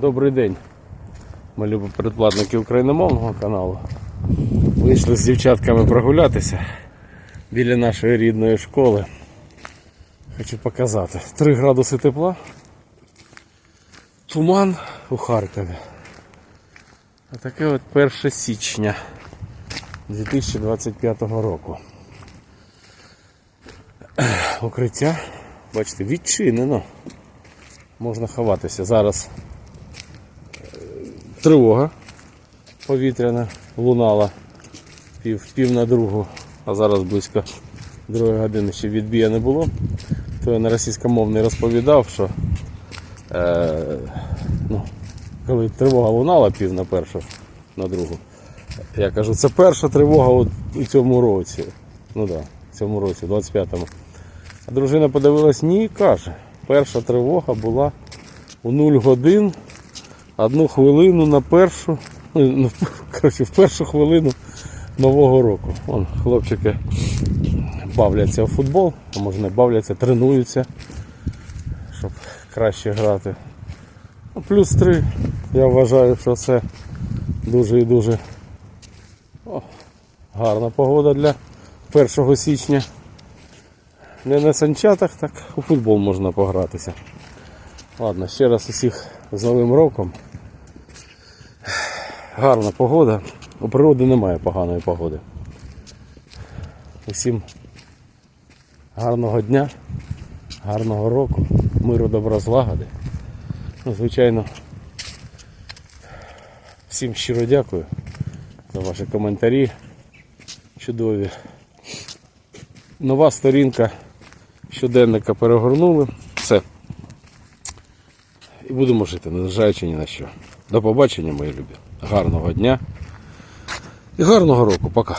Добрий день, ми любі передплатники україномовного каналу. Вийшли з дівчатками прогулятися біля нашої рідної школи. Хочу показати. 3 градуси тепла. Туман у Харкові. А таке от 1 січня 2025 року. Укриття, бачите, відчинено. Можна ховатися. Зараз тривога повітряна лунала пів, пів на другу, а зараз близько другої години ще відбія не було. То я на російськомовний розповідав, що е, ну, коли тривога лунала пів на першу, на другу, я кажу, це перша тривога от у цьому році. Ну да, в цьому році, 25-му. А дружина подивилась, ні, каже, перша тривога була у 0 годин, одну хвилину на першу, ну, ну, коротше, в першу хвилину Нового року. Вон, хлопчики бавляться у футбол, а може не бавляться, тренуються, щоб краще грати. Ну, плюс 3, я вважаю, що це дуже і дуже о, гарна погода для 1 січня. Не на санчатах, так у футбол можна погратися. Ладно, ще раз усіх з Новим роком. Гарна погода. У природи немає поганої погоди. Усім гарного дня, гарного року, миру, добра, злагоди. Ну, звичайно, всім щиро дякую за ваші коментарі. Чудові. Нова сторінка щоденника перегорнули. І будемо жити, незважаючи ні на що. До побачення, мої любі. Гарного дня і гарного року. Пока.